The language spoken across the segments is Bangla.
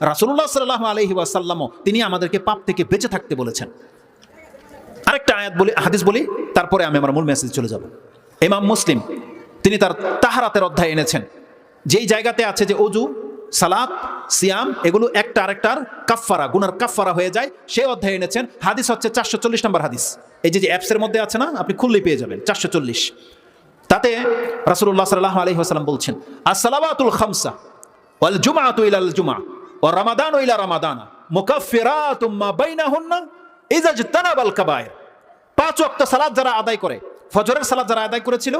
রাসুল্লাহ সাল্লাহ আলহি ওয়াসাল্লামও তিনি আমাদেরকে পাপ থেকে বেঁচে থাকতে বলেছেন। আরেকটা আয়াত বলি, হাদিস বলি, তারপরে আমি আমার মূল মেসেজ চলে যাব। ইমাম মুসলিম, তিনি তার তাহারাতের অধ্যায় এনেছেন। যেই জায়গাতে আছে যে অজু সালাত, সিয়াম, এগুলো একটা আরেকটার কাফফারা, গুনার কাফফারা হয়ে যায়, সে অধ্যায় এনেছেন। হাদিস হচ্ছে চারশো চল্লিশ নম্বর হাদিস। এই যে যে অ্যাপসের মধ্যে আছে না, আপনি খুললেই পেয়ে যাবেন, চারশো চল্লিশ। তাতে রাসুল্লাহ সাল্লাহ আলহি আসালাম বলছেন আসসালামাতুল খামসা ওয়াল জুমাতু ইলাল জুমা ও রামাদান ইলা রামাদানা। মুকাফফিরাতুম মা বাইনাহুন্না ইজা ইজতানাবাল কাবায়ের পাঁচ ওয়াক্ত সালাত যারা আদায় করে, ফজরের সালাত যারা আদায় করেছিল,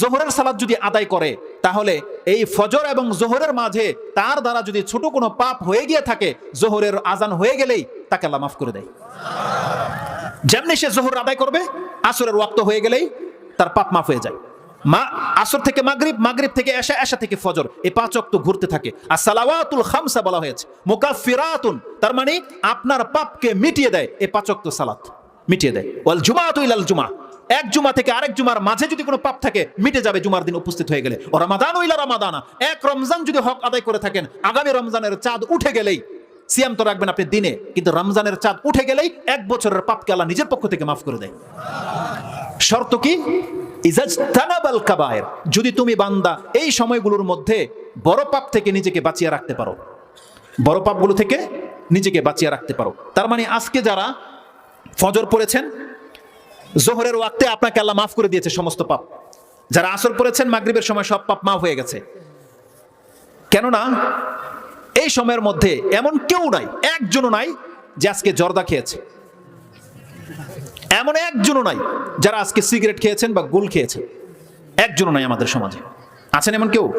জোহরের সালাত যদি আদায় করে, তাহলে এই ফজর এবং জোহরের মাঝে তার দ্বারা যদি ছোট কোনো পাপ হয়ে গিয়ে থাকে, জোহরের আজান হয়ে গেলেই তাকে আল্লাহ মাফ করে দেয়। যেমনি সে জোহর আদায় করবে, আসরের ওয়াক্ত হয়ে গেলেই তার পাপ মাফ হয়ে যায়। মা, আসর থেকে মাগরিব মাগরিব থেকে এশা এশা থেকে ফজর। এই পাঁচ অক্ত ঘুরতে থাকে। আর সালাওয়াতুল খামসা বলা হয়েছে। মুকাফিরাতুন তার মানে আপনার পাপকে মিটিয়ে দেয়। এই পাঁচ অক্ত সালাত। মিটিয়ে দেয়। ওয়াল জুমাতু ইলাল জুমা। এক জুমা থেকে আরেক জুমার মাঝে যদি কোনো পাপ থাকে, মিটে যাবে জুমার দিন উপস্থিত হয়ে গেলে। ও রমাদান ইলা রমাদানা। এক রমজান যদি হক আদায় করে থাকেন, আগামী রমজানের চাঁদ উঠে গেলেই, সিয়াম তো রাখবেন আপনি দিনে, কিন্তু রমজানের চাঁদ উঠে গেলেই এক বছরের পাপকে আল্লাহ নিজের পক্ষ থেকে মাফ করে দেয়। শর্ত কি? ইজাজতানাবাল কাবায়ের। যদি তুমি বান্দা এই সময়গুলোর মধ্যে বড় পাপ থেকে নিজেকে বাঁচিয়ে রাখতে পারো, বড় পাপগুলো থেকে নিজেকে বাঁচিয়ে রাখতে পারো। তার মানে আজকে যারা ফজর পড়েছেন, জোহরের ওয়াক্তে আপনাকে আল্লাহ মাফ করে দিয়েছে সমস্ত পাপ। যারা আসর পড়েছেন, মাগরিবের সময় সব পাপ মাফ হয়ে গেছে। কেননা এই সময়ের মধ্যে এমন কেউ নাই, একজনও নাই যে আজকে জর্দা খেয়েছে। এমন একজনও নাই যারা আজকে সিগারেট খেয়েছেন বা গুল খেয়েছেন। একজনও নাই আমাদের সমাজে। আছেন এমন কেউ?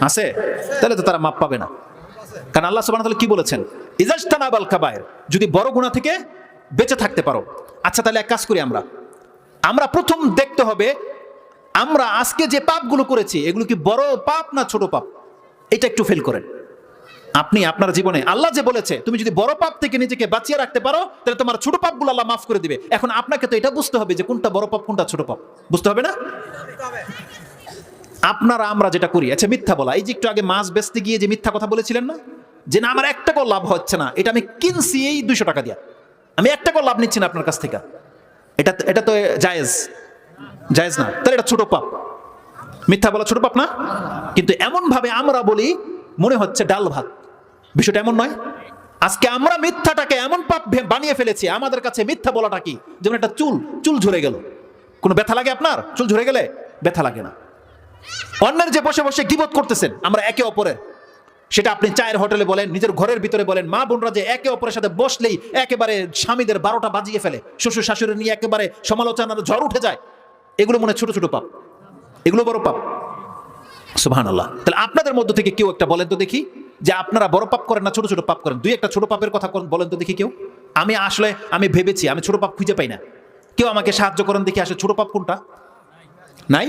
আছে? তাহলে তো তারা মাপ পাবে না। কারণ আল্লাহ তাআলা কি বলেছেন? ইজাজতানাবাল কাবায়ের যদি বড় গুণা থেকে বেঁচে থাকতে পারো। আচ্ছা তাহলে এক কাজ করি আমরা। আমরা প্রথম দেখতে হবে, আমরা আজকে যে পাপগুলো করেছি, এগুলো কি বড় পাপ না ছোট পাপ? এটা একটু ফেল করেন। আপনি আপনার জীবনে আল্লাহ যে বলেছে, তুমি যদি বড় পাপ থেকে নিজেকে বাঁচিয়ে রাখতে পারো, তাহলে তোমার ছোট পাপগুলো আল্লাহ মাফ করে দিবে। এখন আপনাকে তো এটা বুঝতে হবে যে কোনটা বড় পাপ, কোনটা ছোট পাপ। বুঝতে হবে না? আপনারা, আমরা যেটা করি আচ্ছা মিথ্যা বলা। এই যে একটু আগে মাছ বেচতে গিয়ে যে মিথ্যা কথা বলেছিলেন না? যে না, আমার একটা টাকাও লাভ হচ্ছে না, এটা আমি কিনছি এই দুইশো টাকা দিয়া। আমি একটা টাকাও লাভ নিচ্ছি না আপনার কাছ থেকে। এটা এটা তো জায়েজ। জায়েজ না। তাহলে এটা ছোট পাপ। মিথ্যা বলা ছোট পাপ না? কিন্তু এমন ভাবে আমরা বলি, মনে হচ্ছে ডাল ভাত। বিষয়টা এমন নয়। আজকে আমরা মিথ্যাটাকে এমন পাপ বানিয়ে ফেলেছি, আমাদের কাছে মিথ্যা বলাটা কি? যেমন একটা চুল চুল ঝরে গেল। কোনো ব্যথা লাগে আপনার? চুল ঝরে গেলে ব্যথা লাগে না। অন্যের যে বসে বসে গিবত করতেছেন, আমরা একে অপরের। সেটা আপনি চায়ের হোটেলে বলেন, নিজের ঘরের ভিতরে বলেন, মা বোনরা যে একে অপরের সাথে বসলেই একেবারে স্বামীদের বারোটা বাজিয়ে ফেলে। শ্বশুর শাশুড়ি নিয়ে একেবারে সমালোচনার ঝড় উঠে যায়। এগুলো মনে ছোট ছোট পাপ। এগুলো বড় পাপ। সুবহান আল্লাহ তাহলে আপনাদের মধ্য থেকে কেউ একটা বলেন তো দেখি। যে আপনারা বড় পাপ করেন না, ছোট ছোট পাপ করেন। দুই একটা ছোট পাপের কথা বলেন তো দেখি কেউ। আমি আসলে, আমি ভেবেছি, আমি ছোট পাপ খুঁজে পাই না। কেউ আমাকে সাহায্য করেন দেখি আসলে ছোট পাপ কোনটা? নাই?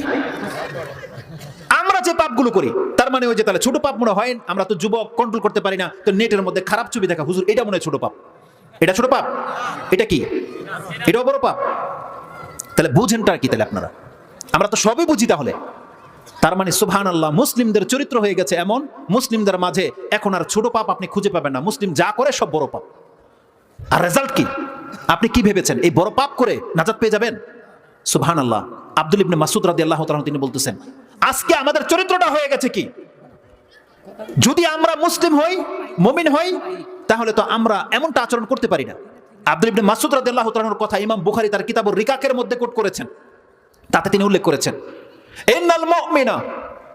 আমরা যে পাপগুলো করি, তার মানে ওই যে তাহলে ছোট পাপ মনে হয়, আমরা তো যুবক কন্ট্রোল করতে পারি না। তো নেটের মধ্যে খারাপ ছবি দেখা, হুজুর, এটা মনে হয় ছোট পাপ। এটা ছোট পাপ? এটা কি? এটাও বড় পাপ? তাহলে বুঝেনটা কি তাহলে আপনারা? আমরা তো সবই বুঝি তাহলে। তার মানে সুবহান আল্লাহ মুসলিমদের চরিত্র হয়ে গেছে এমন, মুসলিমদের মাঝে এখন আর ছোট পাপ আপনি খুঁজে পাবেন না। মুসলিম যা করে সব বড় পাপ। আর রেজাল্ট কি? আপনি কি ভেবেছেন? এই বড় পাপ করে নাজাত পেয়ে যাবেন? সুবহান আল্লাহ আব্দুল ইবনে মাসুদ রাদি আল্লাহ তিনি বলতেছেন, আজকে আমাদের চরিত্রটা হয়ে গেছে কি? যদি আমরা মুসলিম হই, মমিন হই, তাহলে তো আমরা এমনটা আচরণ করতে পারি না। আব্দুল ইবনে মাসুদ রাদি আল্লাহ কথা ইমাম বুখারি তার কিতাবুর রিকাকের মধ্যে কোট করেছেন। তাতে তিনি উল্লেখ করেছেন ইন্নাল মুমিনা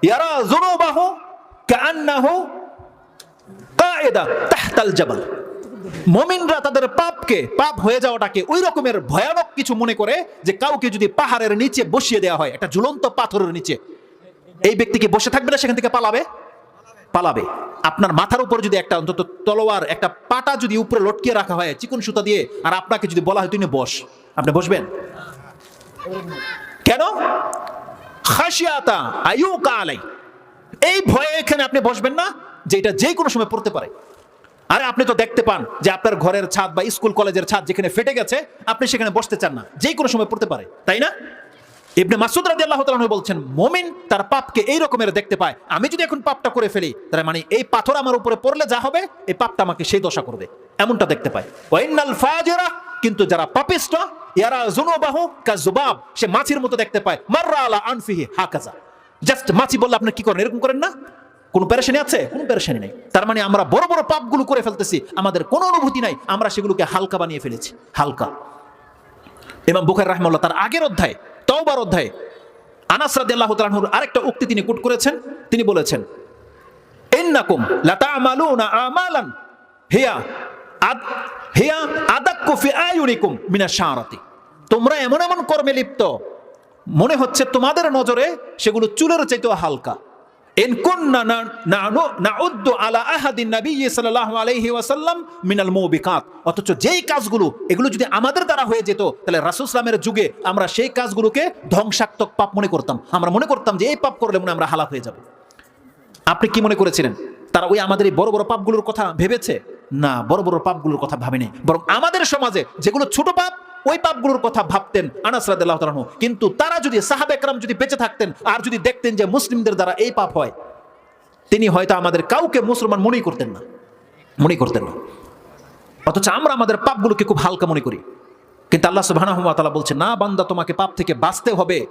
ইয়ারা যুনুবাহু কাআন্নাহু কায়দা তাহতাল জাবাল। মুমিনরা তাদের পাপকে, পাপ হয়ে যাওয়াটাকে ওই রকমের ভয়ানক কিছু মনে করে যে কাউকে যদি পাহাড়ের নিচে বসিয়ে দেওয়া হয়, একটা ঝুলন্ত পাথরের নিচে, এই ব্যক্তিকে বসে থাকবে না, সেখান থেকে পালাবে? পালাবে। আপনার মাথার উপর যদি একটা অন্তত তলোয়ার, একটা পাটা যদি উপরে লটকিয়ে রাখা হয়, চিকন সুতা দিয়ে, আর আপনাকে যদি বলা হয় তুমি বস। আপনি বসবেন? কেন? খাসিয়াতা আয়ু কালাই এই ভয়ে এখানে আপনি বসবেন না যে এটা যে কোনো সময় পড়তে পারে। আরে আপনি তো দেখতে পান যে আপনার ঘরের ছাদ বা স্কুল কলেজের ছাদ যেখানে ফেটে গেছে, আপনি সেখানে বসতে চান না। যে কোনো সময় পড়তে পারে, তাই না? ইবনে মাসুদ রাদি আল্লাহ তাআলা বলছেন, মমিন তার পাপকে এই রকমের দেখতে পায়। আমি যদি এখন পাপটা করে ফেলি, তার মানে এই পাথর আমার উপরে পড়লে যা হবে, এই পাপটা আমাকে সেই দশা করবে। এমনটা দেখতে পায়। ওয়াইনাল ফাজিরা কিন্তু যারা পাপিষ্ট, ইয়ারা জুনুবাহু কাজুবাব সে মাছির মতো দেখতে পায়। মাররা আলা আনফিহি হাকাজা জাস্ট মাছি বললে আপনি কি করেন, এরকম করেন না? কোনো প্যারেশানি আছে? কোনো প্যারেশানি নেই। তার মানে আমরা বড় বড় পাপগুলো করে ফেলতেছি, আমাদের কোনো অনুভূতি নাই, আমরা সেগুলোকে হালকা বানিয়ে ফেলেছি, হালকা। ইমাম বুখারী রাহমাল্লাহ তার আগের অধ্যায়, তওবার অধ্যায়ে, আনাস রাদিয়াল্লাহু তাআলার আরেকটা উক্তি তিনি কোট করেছেন। তিনি বলেছেন, ইন্নাকুম লাতা'মালুনা আমালান, হিয়া হিয়া আদাক্কু ফি আয়ুনিকুম মিনাশ শারাতি। তোমরা এমন এমন কর্মে লিপ্ত। মনে হচ্ছে তোমাদের নজরে সেগুলো চুলের চাইতেও হালকা। অথচ যেই কাজগুলো, এগুলো যদি আমাদের দ্বারা হয়ে যেত, তাহলে রাসূল যুগে আমরা সেই কাজগুলোকে ধ্বংসাত্মক পাপ মনে করতাম। আমরা মনে করতাম যে এই পাপ করলে মনে আমরা হালাক হয়ে যাব। আপনি কি মনে করেছিলেন? তারা ওই আমাদের এই বড় বড় পাপগুলোর কথা ভেবেছে? না, বড় বড় পাপগুলোর কথা ভাবেনি। বরং আমাদের সমাজে যেগুলো ছোট পাপ, ওই পাপগুলোর কথা ভাবতেন আনাস কিন্তু তারা যদি সাহাবে একরাম যদি বেঁচে থাকতেন আর যদি দেখতেন যে মুসলিমদের দ্বারা এই পাপ হয়, তিনি হয়তো আমাদের কাউকে মুসলমান মনেই করতেন না। মনে করতেন না। অথচ আমরা আমাদের পাপগুলোকে খুব হালকা মনে করি। কিন্তু আল্লাহ তাআলা বলছে, না বান্দা, তোমাকে পাপ থেকে বাঁচতে হবে।